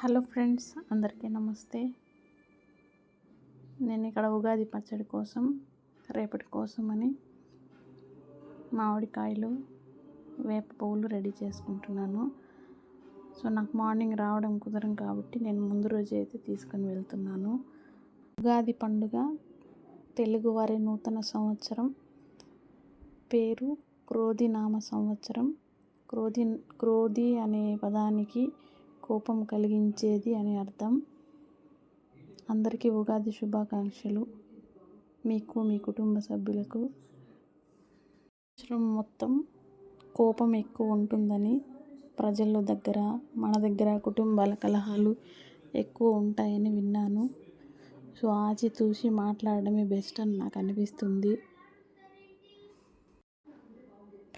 Hello friends అందరికీ నమస్తే. నేను ఇక్కడ ఉగాది పచ్చడి కోసం రేపటి కోసమని మామిడికాయలు వేప పువ్వులు రెడీ చేసుకుంటున్నాను. సో నాకు మార్నింగ్ రావడం కుదరం కాబట్టి నేను ముందు రోజు అయితే తీసుకొని వెళ్తున్నాను. ఉగాది పండుగ తెలుగువారి నూతన సంవత్సరం పేరు క్రోధి నామ సంవత్సరం. క్రోధి క్రోధి అనే పదానికి కోపం కలిగించేది అని అర్థం. అందరికీ ఉగాది శుభాకాంక్షలు. మీకు మీ కుటుంబ సభ్యులకు. సంవత్సరం మొత్తం కోపం ఎక్కువ ఉంటుందని ప్రజల దగ్గర మన దగ్గర కుటుంబాల కలహాలు ఎక్కువ ఉంటాయని విన్నాను. సో ఆచితూచి మాట్లాడడమే బెస్ట్ అని నాకు అనిపిస్తుంది.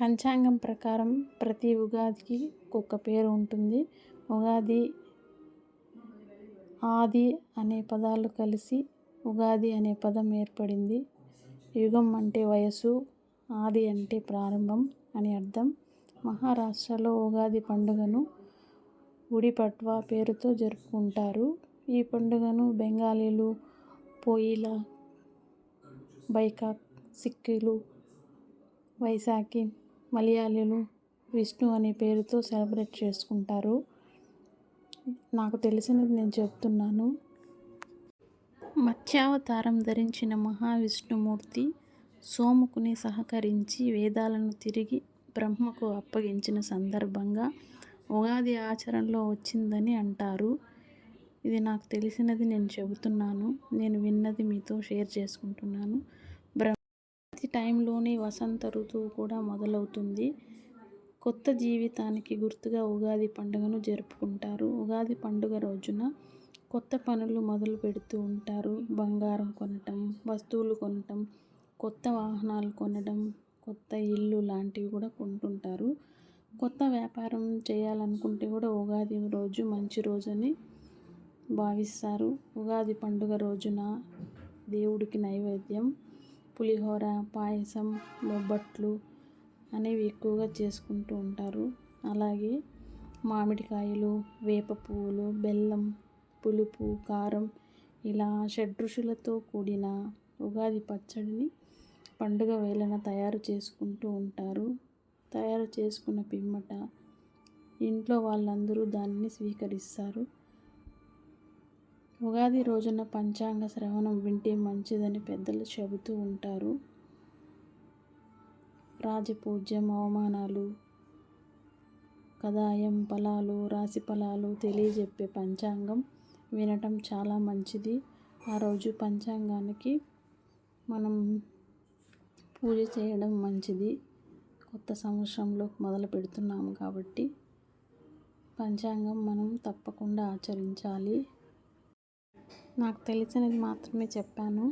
పంచాంగం ప్రకారం ప్రతి ఉగాదికి ఒక్కొక్క పేరు ఉంటుంది. ఉగాది ఆది అనే పదాలు కలిసి ఉగాది అనే పదం ఏర్పడింది. యుగం అంటే వయసు ఆది అంటే ప్రారంభం అని అర్థం. మహారాష్ట్రలో ఉగాది పండుగను గుడిపట్వా పేరుతో జరుపుకుంటారు. ఈ పండుగను బెంగాలీలు పోయిల బైకాక్ సిక్కులు వైశాఖి మలయాళీలు విష్ణు అనే పేరుతో సెలబ్రేట్ చేసుకుంటారు. నాకు తెలిసినది నేను చెప్తున్నాను. మత్స్యావతారం ధరించిన మహావిష్ణుమూర్తి సోముకుని సహకరించి వేదాలను తిరిగి బ్రహ్మకు అప్పగించిన సందర్భంగా ఉగాది ఆచరణలో వచ్చిందని అంటారు. ఇది నాకు తెలిసినది నేను చెబుతున్నాను. నేను విన్నది మీతో షేర్ చేసుకుంటున్నాను. ప్రతి టైంలోనే వసంత ఋతువు కూడా మొదలవుతుంది. కొత్త జీవితానికి గుర్తుగా ఉగాది పండుగను జరుపుకుంటారు. ఉగాది పండుగ రోజున కొత్త పనులు మొదలు పెడుతూ ఉంటారు. బంగారం కొనటం వస్తువులు కొనటం కొత్త వాహనాలు కొనడం కొత్త ఇల్లు లాంటివి కూడా కొంటుంటారు. కొత్త వ్యాపారం చేయాలనుకుంటే కూడా ఉగాది రోజు మంచి రోజని భావిస్తారు. ఉగాది పండుగ రోజున దేవుడికి నైవేద్యం పులిహోర పాయసం బొబ్బట్లు అనేవి ఎక్కువగా చేసుకుంటూ ఉంటారు. అలాగే మామిడికాయలు వేప పువ్వులు బెల్లం పులుపు కారం ఇలా షడ్రుచులతో కూడిన ఉగాది పచ్చడిని పండుగ వేళన తయారు చేసుకుంటూ ఉంటారు. తయారు చేసుకున్న పిమ్మట ఇంట్లో వాళ్ళందరూ దానిని స్వీకరిస్తారు. ఉగాది రోజున పంచాంగ శ్రవణం వింటే మంచిదని పెద్దలు చెబుతూ ఉంటారు. రాజపూజ్యం అవమానాలు కదాయం ఫలాలు రాశి ఫలాలు తెలియజెప్పే పంచాంగం వినటం చాలా మంచిది. ఆ రోజు పంచాంగానికి మనం పూజ చేయడం మంచిది. కొత్త సంవత్సరంలో మొదలు పెడుతున్నాము కాబట్టి పంచాంగం మనం తప్పకుండా ఆచరించాలి. నాకు తెలిసినది మాత్రమే చెప్పాను.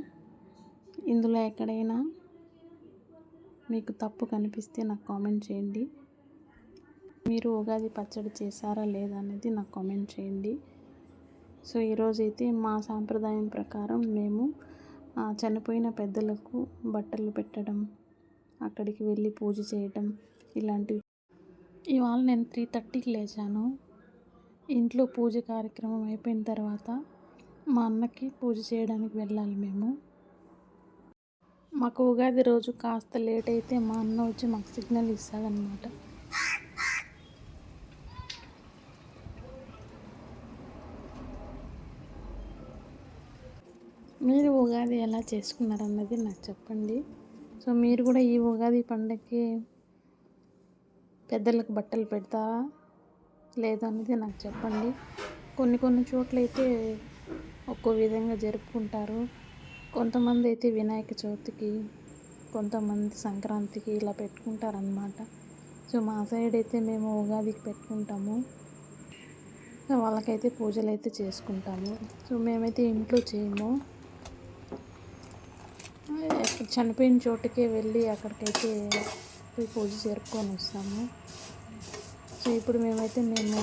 ఇందులో ఎక్కడైనా మీకు తప్పు కనిపిస్తే నాకు కామెంట్ చేయండి. మీరు ఉగాది పచ్చడి చేశారా లేదా అనేది నాకు కామెంట్ చేయండి. సో ఈరోజైతే మా సాంప్రదాయం ప్రకారం మేము చనిపోయిన పెద్దలకు బట్టలు పెట్టడం అక్కడికి వెళ్ళి పూజ చేయడం ఇలాంటివి. ఇవాళ నేను త్రీ థర్టీకి లేచాను. ఇంట్లో పూజ కార్యక్రమం అయిపోయిన తర్వాత మా అన్నకి పూజ చేయడానికి వెళ్ళాలి మేము. మాకు ఉగాది రోజు కాస్త లేట్ అయితే మా అన్న వచ్చి మాకు సిగ్నల్ ఇస్తాడనమాట మీరు ఉగాది ఎలా చేసుకున్నారన్నది నాకు చెప్పండి. సో మీరు కూడా ఈ ఉగాది పండగకి పెద్దలకు బట్టలు పెడతా లేదన్నది నాకు చెప్పండి. కొన్ని కొన్ని చోట్లయితే ఒక్కో విధంగా జరుపుకుంటారు. కొంతమంది అయితే వినాయక చవితికి కొంతమంది సంక్రాంతికి ఇలా పెట్టుకుంటారనమాట సో మా సైడ్ అయితే మేము ఉగాదికి పెట్టుకుంటాము. వాళ్ళకైతే పూజలు అయితే చేసుకుంటాము. సో మేమైతే ఇంట్లో చేయము. చనిపోయిన చోటుకే వెళ్ళి అక్కడికైతే పూజ జరుపుకొని వస్తాము. సో ఇప్పుడు మేమైతే మేము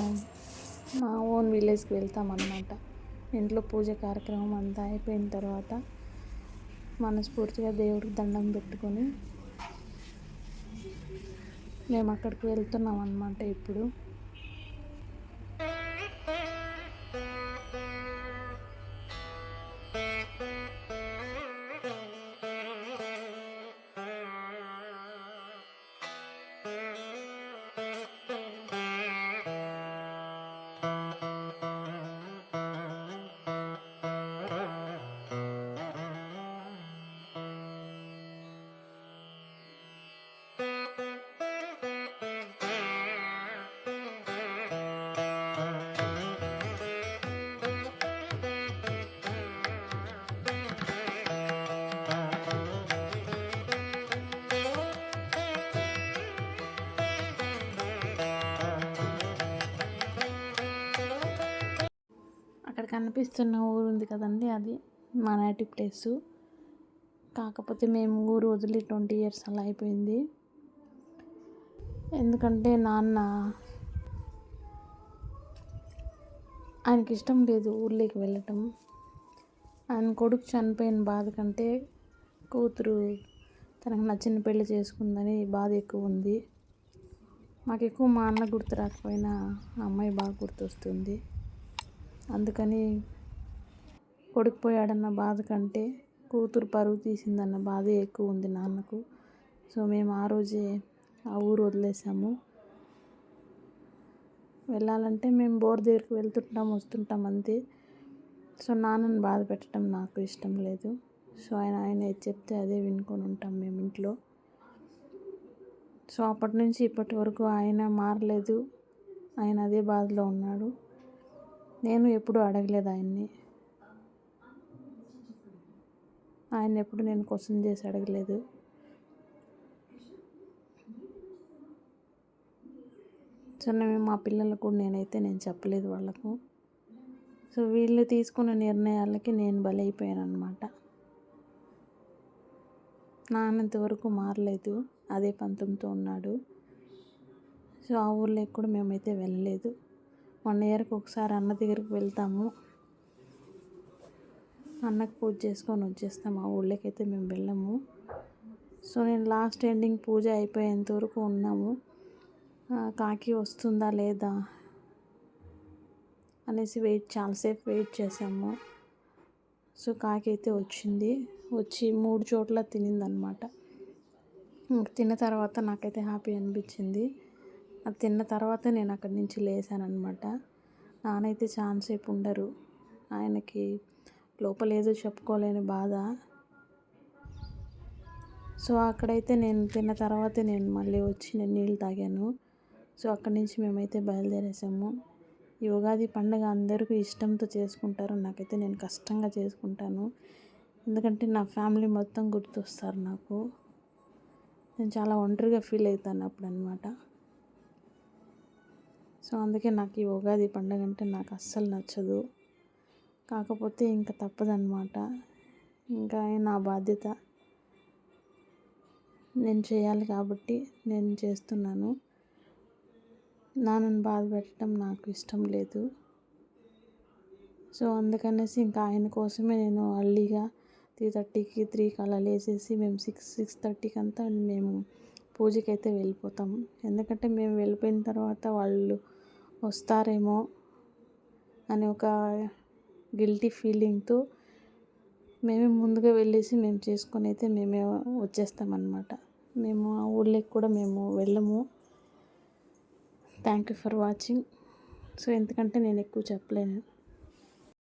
మా ఓన్ విలేజ్కి వెళ్తామన్నమాట. ఇంట్లో పూజ కార్యక్రమం అంతా అయిపోయిన తర్వాత మనస్ఫూర్తిగా దేవుడికి దండం పెట్టుకొని మేము అక్కడికి వెళ్తున్నాం అన్నమాట ఇప్పుడు. కనిపిస్తున్న ఊరు ఉంది కదండి అది మా నేటివ్ ప్లేసు. కాకపోతే మేము ఊరు వదిలి ట్వంటీ ఇయర్స్ అలా అయిపోయింది. ఎందుకంటే నాన్న ఆయనకి ఇష్టం లేదు ఊర్లోకి వెళ్ళటం. ఆయన కొడుకు చనిపోయిన బాధ కంటే కూతురు తనకు నచ్చిన పెళ్ళి చేసుకుందని బాధ ఎక్కువ ఉంది. మాకు ఎక్కువ మా అన్న గుర్తు రాకపోయినా అమ్మాయి బాగా గుర్తొస్తుంది. అందుకని కొడుకుపోయాడన్న బాధ కంటే కూతురు పరువు తీసిందన్న బాధే ఎక్కువ ఉంది నాన్నకు. సో మేము ఆ రోజే ఆ ఊరు వదిలేసాము. వెళ్ళాలంటే మేము బోర్ దగ్గరికి వెళ్తుంటాం వస్తుంటాం అంతే. సో నాన్నని బాధ పెట్టడం నాకు ఇష్టం లేదు. సో ఆయన ఆయన చెప్తే అదే వినుకొని ఉంటాం మేము ఇంట్లో. సో అప్పటి నుంచి ఇప్పటి వరకు ఆయన మారలేదు. ఆయన అదే బాధలో ఉన్నాడు. నేను ఎప్పుడు అడగలేదు ఆయన్ని. ఆయన ఎప్పుడు నేను క్వశ్చన్ చేసి అడగలేదు. సో నేను మా పిల్లలకు నేనైతే నేను చెప్పలేదు వాళ్ళకు. సో వీళ్ళు తీసుకున్న నిర్ణయాలకి నేను బలైపోయాను అనమాట నాన్నంతవరకు మారలేదు. అదే పంతంతో ఉన్నాడు. సో ఆ ఊర్లోకి కూడా మేమైతే వెళ్ళలేదు. వన్ ఇయర్కి ఒకసారి అన్న దగ్గరికి వెళ్తాము. అన్నకు పూజ చేసుకొని వచ్చేస్తాము ఆ ఊళ్ళోకి అయితే మేము వెళ్ళము. సో నేను లాస్ట్ ఎండింగ్ పూజ అయిపోయేంత వరకు ఉన్నాము. కాకి వస్తుందా లేదా అనేసి వెయిట్ చాలాసేపు వెయిట్ చేసాము సో కాకి అయితే వచ్చింది. వచ్చి మూడు చోట్ల తినిందనమాట. తిన్న తర్వాత నాకైతే హ్యాపీ అనిపించింది. అది తిన్న తర్వాత నేను అక్కడి నుంచి లేసాను అనమాట నానైతే చాలాసేపు ఉండరు. ఆయనకి లోపల ఏదో చెప్పుకోలేని బాధ. సో అక్కడైతే నేను తిన్న తర్వాతే నేను మళ్ళీ వచ్చి నేను నీళ్ళు తాగాను. సో అక్కడి నుంచి మేమైతే బయలుదేరేసాము. ఈ ఉగాది పండుగ అందరికీ ఇష్టంతో చేసుకుంటారు. నాకైతే నేను కష్టంగా చేసుకుంటాను. ఎందుకంటే నా ఫ్యామిలీ మొత్తం గుర్తొస్తారు నాకు. నేను చాలా ఒంటరిగా ఫీల్ అవుతాను అప్పుడు అనమాట సో అందుకే నాకు ఈ ఉగాది పండుగ అంటే నాకు అస్సలు నచ్చదు. కాకపోతే ఇంకా తప్పదన్నమాట. ఇంకా నా బాధ్యత. నేను చేయాలి కాబట్టి నేను చేస్తున్నాను. నాన్నను బాధ పెట్టడం నాకు ఇష్టం లేదు. సో అందుకనేసి ఇంకా ఆయన కోసమే నేను అర్లీగా త్రీ థర్టీకి త్రీ అలా లేసేసి మేము సిక్స్ సిక్స్ థర్టీకి అంతా మేము పూజకి అయితే వెళ్ళిపోతాం. ఎందుకంటే మేము వెళ్ళిపోయిన తర్వాత వాళ్ళు వస్తారేమో అని ఒక గిల్టీ ఫీలింగ్తో మేమే ముందుగా వెళ్ళేసి మేము చేసుకొని అయితే మేమే వచ్చేస్తామన్నమాట. మేము ఆ ఊళ్ళోకి కూడా మేము వెళ్ళము. Thank you for watching so ఎందుకంటే నేను ఎక్కువ చెప్పలేను.